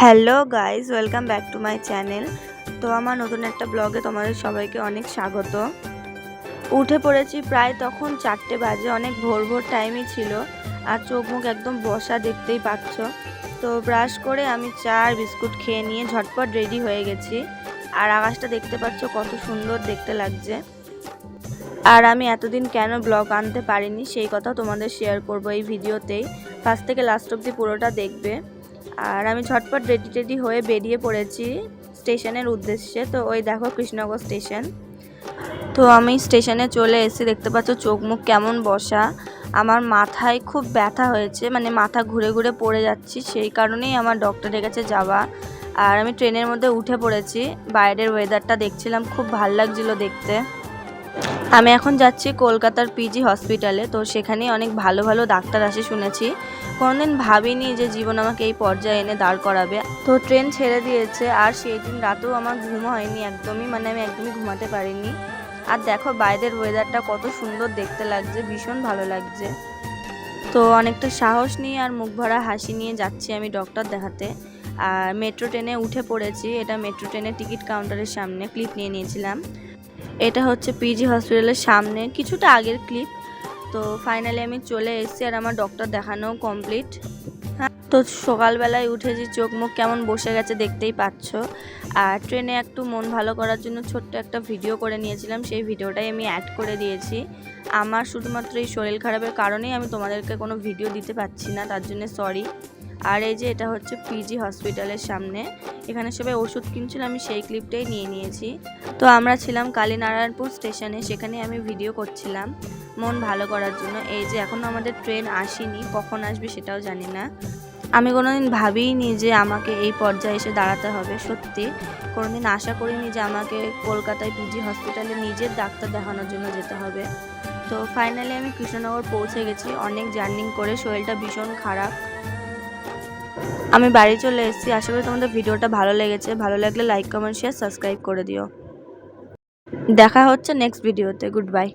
Hello guys welcome back to my channel. তো আমার নতুন একটা ব্লগে তোমাদের সবাইকে অনেক স্বাগত। উঠে পড়েছি প্রায় তখন চারটে বাজে, অনেক ভোর ভোর টাইমই ছিল, আর চোখ মুখ একদম বসা দেখতেই পাচ্ছ। তো ব্রাশ করে আমি চা আর বিস্কুট খেয়ে নিয়ে ঝটপট রেডি হয়ে গেছি, আর আকাশটা দেখতে পাচ্ছ কত সুন্দর দেখতে লাগছে। আর আমি এতদিন কেন ব্লগ আনতে পারিনি, সেই কথা তোমাদের শেয়ার করব এই ভিডিওতেই। ফার্স্ট থেকে লাস্ট অবধি পুরোটা দেখবে। আর আমি ঝটপট রেডি টেডি হয়ে বেরিয়ে পড়েছি স্টেশনের উদ্দেশ্যে। তো ওই দেখো কৃষ্ণনগর স্টেশন। তো আমি স্টেশনে চলে এসে দেখতে পাচ্ছ চোখ মুখ কেমন বসা। আমার মাথায় খুব ব্যথা হয়েছে মানে মাথা ঘুরে ঘুরে পড়ে যাচ্ছি, সেই কারণেই আমার ডক্টরের কাছে যাওয়া। আর আমি ট্রেনের মধ্যে উঠে পড়েছি, বাইরের ওয়েদারটা দেখছিলাম, খুব ভালো লাগছিল দেখতে। আমি এখন যাচ্ছি কলকাতার পিজি হসপিটালে তো সেখানে অনেক ভালো ভালো ডাক্তার আসে শুনেছি। কোনোদিন ভাবিনি যে জীবন আমাকে এই পর্যায়ে এনে দাঁড় করাবে। তো ট্রেন ছেড়ে দিয়েছে, আর সেই দিন রাতেও আমার ঘুম হয়নি একদমই মানে আমি একদমই ঘুমাতে পারিনি। আর দেখো বাইরের ওয়েদারটা কত সুন্দর দেখতে লাগছে, ভীষণ ভালো লাগছে। তো অনেকটা সাহস নিয়ে আর মুখ ভরা হাসি নিয়ে যাচ্ছি আমি ডক্টর দেখাতে। আর মেট্রো ট্রেনে উঠে পড়েছি, এটা মেট্রো ট্রেনের টিকিট কাউন্টারের সামনে ক্লিপ নিয়ে নিয়েছিলাম। এটা হচ্ছে পিজি হসপিটালের সামনে। কিছুটা আগের ক্লিপ তো ফাইনালি আমি চলে এসেছি আর আমার ডক্টর দেখানো কমপ্লিট হ্যাঁ তো সকালবেলায় উঠে যে চোখ মুখ কেমন বসে গেছে দেখতেই পাচ্ছ। আর ট্রেনে একটু মন ভালো করার জন্য ছোট্ট একটা ভিডিও করে নিয়েছিলাম। সেই ভিডিওটাই আমি অ্যাড করে দিয়েছি। আমার শুধুমাত্র এই শরীর খারাপের কারণেই আমি তোমাদেরকে কোনো ভিডিও দিতে পারছি না, তার জন্য সরি আর এই যে এটা হচ্ছে পিজি হসপিটালের সামনে। এখানে সবাই ওষুধ কিনছিল, আমি সেই ক্লিপটাই নিয়ে নিয়েছি। তো আমরা ছিলাম কালীনারায়ণপুর স্টেশনে সেখানে আমি ভিডিও করছিলাম মন ভালো করার জন্য। এই যে এখনও আমাদের ট্রেন আসেনি, কখন আসবে সেটাও জানি না। আমি কোনোদিন ভাবিনি যে আমাকে এই পর্যায়ে এসে দাঁড়াতে হবে, সত্যি। কোনোদিন আশা করিনি যে আমাকে কলকাতায় পিজি হসপিটালে নিজের ডাক্তার দেখানোর জন্য যেতে হবে। তো ফাইনালি আমি কৃষ্ণনগর পৌঁছে গেছি। অনেক জার্নিং করে শরীরটা ভীষণ খারাপ। আমি বাড়ি চলে এসেছি। আশা করি তোমাদের ভিডিওটা ভালো লেগেছে। ভালো লাগলে লাইক কমেন্ট শেয়ার সাবস্ক্রাইব করে দিও। দেখা হচ্ছে নেক্সট ভিডিওতে গুড বাই